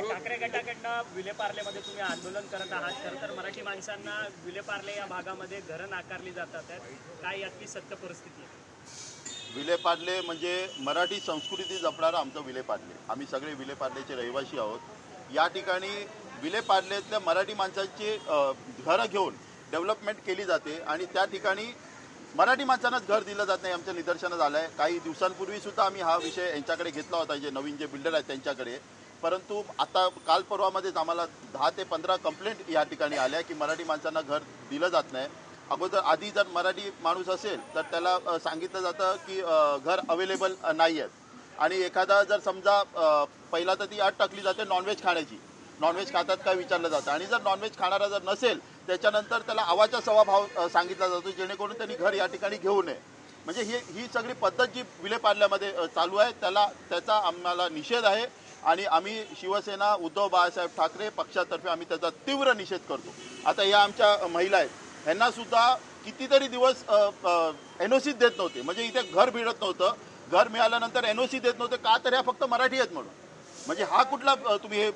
ठाकरे गटाकडनं विलेपार्लेमध्ये तुम्ही आंदोलन करत आहात. खरं तर मराठी माणसांना विलेपार्ले या भागामध्ये घरं नाकारली जातात आहेत. काय यातली सत्य परिस्थिती आहे? विलेपार्ले म्हणजे मराठी संस्कृती जपणारं आमचं विलेपार्ले आम्ही सगळे विलेपार्लेचे रहिवासी आहोत. या ठिकाणी विलेपार्लेतल्या मराठी माणसांची घरं घेऊन डेव्हलपमेंट केली जाते आणि त्या ठिकाणी मराठी माणसांनाच घर दिलं जात नाही आमच्या निदर्शनात आलं आहे काही दिवसांपूर्वी सुद्धा आम्ही हा विषय यांच्याकडे घेतला होता जे नवीन जे बिल्डर आहेत त्यांच्याकडे. परंतु आता काल परवामध्येच आम्हाला दहा ते पंधरा कंप्लेंट या ठिकाणी आल्या की मराठी माणसांना घर दिलं जात नाही. अगोदर आधी जर मराठी माणूस असेल तर त्याला सांगितलं जातं की घर अवेलेबल नाही आहेत आणि एखादा जर समजा पहिला तर ती अट टाकली जाते नॉनव्हेज खाण्याची. नॉनव्हेज खातात काय विचारलं जातं. आणि जर नॉनव्हेज खाणारा जर नसेल त्याच्यानंतर त्याला आवाचा सवा भाव सांगितला जातो जेणेकरून त्यांनी घर या ठिकाणी घेऊ नये. म्हणजे ही ही सगळी पद्धत जी विलेपार्ल्यामध्ये चालू आहे त्याला त्याचा आम्हाला निषेध आहे. आणि आम्ही शिवसेना उद्धव बाळासाहेब ठाकरे पक्षातर्फे आम्ही त्याचा तीव्र निषेध करतो. आता या आमच्या महिला आहेत. ह्यांना सुद्धा कितीतरी दिवस एन ओ सी देत नव्हते. म्हणजे इथे घर मिळत नव्हतं. घर मिळाल्यानंतर एन ओ सी देत नव्हते. का तर ह्या फक्त मराठी आहेत म्हणून. म्हणजे हा कुठला तुम्ही हे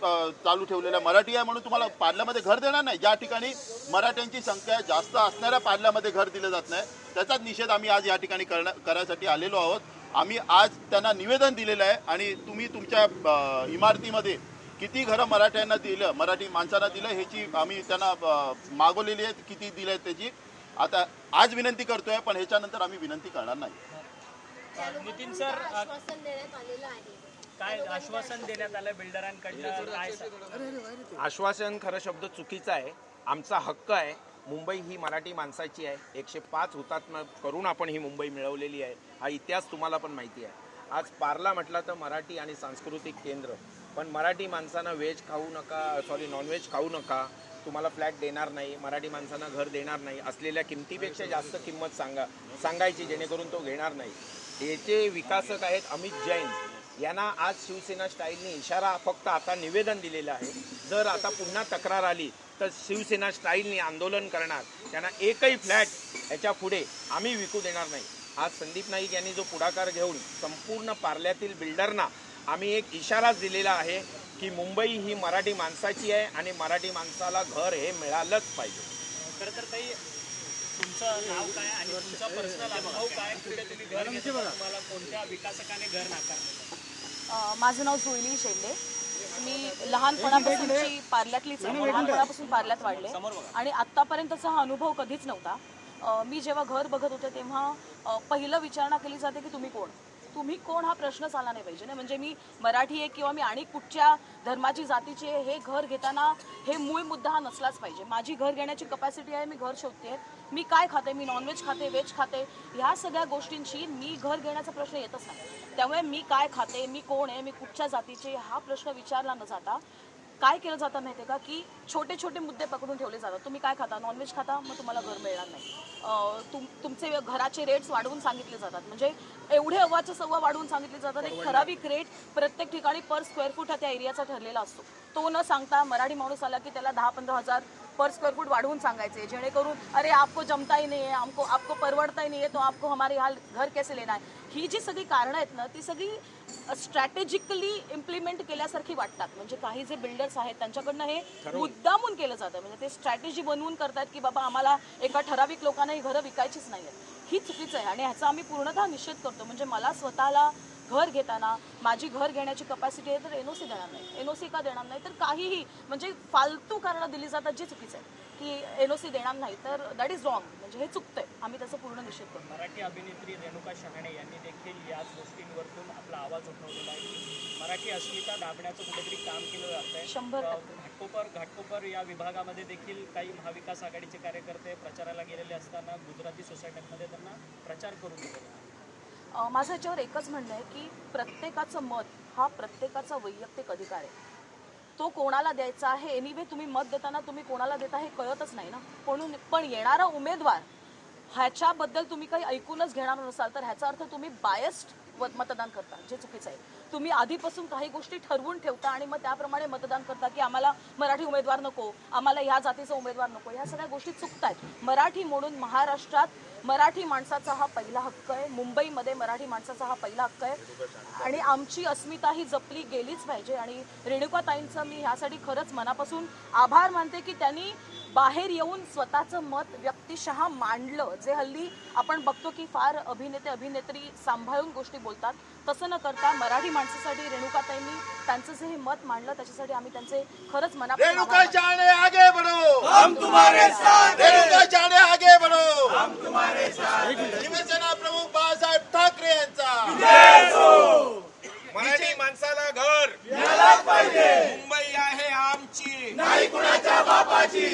चालू ठेवलेला मराठी आहे म्हणून तुम्हाला पार्ल्यामध्ये घर देणार नाही. ज्या ठिकाणी मराठ्यांची संख्या जास्त असणाऱ्या पार्ल्यामध्ये घर दिलं जात नाही त्याचाच निषेध आम्ही आज या ठिकाणी करण्या करायसाठी आलेलो आहोत. आम्ही आज त्यांना निवेदन दिलेलं आहे आणि तुम्ही तुमच्या इमारतीमध्ये किती घरं मराठ्यांना दिलं मराठी माणसांना दिलं ह्याची आम्ही त्यांना मागवलेली आहेत किती दिलं आहेत त्याची. आता आज विनंती करतोय पण ह्याच्यानंतर आम्ही विनंती करणार नाही. नितीन सर अ, आश्वासन देण्यात आलेलं आहे. काय आश्वासन देण्यात आलं बिल्डरांकडनं? आश्वासन खरं शब्द चुकीचा आहे. आमचा हक्क आहे. मुंबई ही मराठी माणसाची आहे. एकशे पाच हुतात्मा करून आपण ही मुंबई मिळवलेली आहे. हा इतिहास तुम्हाला पण माहिती आहे. आज पार्ला म्हटलं तर मराठी आणि सांस्कृतिक केंद्र. पण मराठी माणसांना व्हेज खाऊ नका सॉरी नॉनव्हेज खाऊ नका. तुम्हाला फ्लॅट देणार नाही मराठी माणसांना घर देणार नाही. असलेल्या किमतीपेक्षा जास्त किंमत सांगा सांगायची जेणेकरून तो घेणार नाही. याचे विकासक आहेत अमित जैन. यांना आज शिवसेना स्टाईलने इशारा फक्त आता निवेदन दिलेलं आहे. जर आता पुन्हा तक्रार आली तर शिवसेना स्टाईलने आंदोलन करणार. त्यांना एकही फ्लॅट याच्यापुढे आम्ही विकू देणार नाही. आज संदीप नाईक यांनी जो पुढाकार घेऊन संपूर्ण पार्ल्यातील बिल्डरना आम्ही एक इशाराच दिलेला आहे की मुंबई ही मराठी माणसाची आहे आणि मराठी माणसाला घर हे मिळालंच पाहिजे. खरं तर काही तुमचं नाव काय आणि तुमचा पर्सनल अनुभव काय? कुठे तुम्ही घर घेतलं तुम्हाला कोणत्या विकासकाने घर नाकारलं अ, माझं नाव शेंडे. मी लहानपणापासूनची पार्ल्यातलीच आहे. लहानपणापासून पार्ल्यात वाढले. आणि आत्तापर्यंतचा हा अनुभव कधीच नव्हता. मी जेव्हा घर बघत होते तेव्हा पहिलं विचारणा केली जाते की तुम्ही कोण? तुम्ही कोण हा प्रश्नच आला नाही पाहिजे ना? म्हणजे मी मराठी आहे किंवा मी आणि कुठच्या धर्माची जातीची आहे हे घर घेताना हे मूळ मुद्दा हा नसलाच पाहिजे. माझी घर घेण्याची कपॅसिटी आहे मी घर शोधते. मी काय खाते? मी नॉनव्हेज खाते व्हेज खाते? ह्या सगळ्या गोष्टींशी मी घर घेण्याचा प्रश्न येतच नाही. त्यामुळे मी काय खाते? मी कोण आहे? मी कुठच्या जातीचे हा प्रश्न विचारला न जाता काय केलं जातं माहिती आहे का? की छोटे छोटे मुद्दे पकडून ठेवले जातात. तुम्ही काय खाता? नॉनव्हेज खाता मग तुम्हाला घर मिळणार नाही. तुम तुमचे घराचे रेट्स वाढवून सांगितले जातात. म्हणजे एवढे अव्वाचे सव्वा वाढवून सांगितले जातात. एक ठराविक रेट प्रत्येक ठिकाणी पर स्क्वेअर फूट हा त्या एरियाचा ठरलेला असतो. तो न सांगता मराठी माणूस आला की त्याला दहा पंधरा हजार पर स्क्वेअर फूट वाढवून सांगायचे जेणेकरून अरे आपको जमता ही नहीं है हमको आपको परवडता ही नहीं है तो आपको हमारे यहाँ घर कैसे लेना है ही जी सगळी कारणं आहेत ना ती सगळी स्ट्रॅटेजिकली इम्प्लिमेंट केल्यासारखी वाटतात. म्हणजे काही जे बिल्डर्स आहेत त्यांच्याकडनं हे मुद्दामून केलं जातं म्हणजे ते स्ट्रॅटेजी बनवून करतात की बाबा आम्हाला एका ठराविक लोकांना ही घरं विकायचीच नाही आहेत ही चुकीचं आहे. आणि ह्याचा आम्ही पूर्णतः निषेध करतो. म्हणजे मला स्वतःला घर घेताना माझी घर घेण्याची कपॅसिटी आहे तर एनओसी देणार नाही. एनओसी का देणार नाही? तर काहीही म्हणजे फालतू कारणं दिली जातात जे चुकीचं आहे. की एनओसी देणार नाही तर दॅट इज रॉंग म्हणजे हे चुकतंय. आम्ही त्याचा पूर्ण निषेध करतो. मराठी अभिनेत्री रेणुका शहाणे यांनी देखील याच गोष्टींवरतून आपला आवाज उठवलेला आहे. मराठी अस्मिता दाबण्याचं कुठेतरी काम केलं जातंय. शंभर अ, टक्के. घाटकोपर घाटकोपर या विभागामध्ये देखील काही महाविकास आघाडीचे कार्यकर्ते प्रचाराला गेलेले असताना गुजराती सोसायट्यांमध्ये त्यांना प्रचार करून दिलेला आहे. माझं याच्यावर एकच म्हणणं आहे की प्रत्येकाचं मत हा प्रत्येकाचा वैयक्तिक अधिकार आहे. तो कोणाला द्यायचा आहे? एनिवे तुम्ही मत देताना तुम्ही कोणाला देता हे कळतच नाही ना. म्हणून पण येणारा उमेदवार ह्याच्याबद्दल तुम्ही काही ऐकूनच घेणार नसाल तर ह्याचा अर्थ तुम्ही बायस्ड मतदान करता जे चुकीचं आहे. तुम्ही आधीपासून काही गोष्टी ठरवून ठेवता आणि मग त्याप्रमाणे मतदान करता की आम्हाला मराठी उमेदवार नको आम्हाला ह्या जातीचा उमेदवार नको ह्या सगळ्या गोष्टी चुकतायत. मराठी म्हणून महाराष्ट्रात मराठी माणसाचा हा पहिला हक्क आहे मुंबईमध्ये मराठी माणसाचा हा पहिला हक्क आहे. आणि आमची अस्मिता ही जपली गेलीच पाहिजे आणि रेणुकाताईंचं मी ह्यासाठी खरंच मनापासून आभार मानते की त्यांनी बाहेर येऊन स्वतःचं मत व्यक्तिशः मांडलं. जे हल्ली आपण बघतो की फार अभिनेते अभिनेत्री सांभाळून गोष्टी बोलतात तसं न करता मराठी माणसासाठी रेणुकाताईंनी त्यांचं जे हे मत मांडलं त्याच्यासाठी आम्ही त्यांचे खरंच मनापासून रेणुका आगे बढ़ो. हम तुम्हारे साथ रेणुका चाणे आगे बढ़ो. हम तुम्हारे साथ शिवसेना प्रमुख बाळासाहेब ठाकरे यांचा. मराठी माणसाला घर. मुंबई आहे आमची. नाही कुणाच्या बापाची.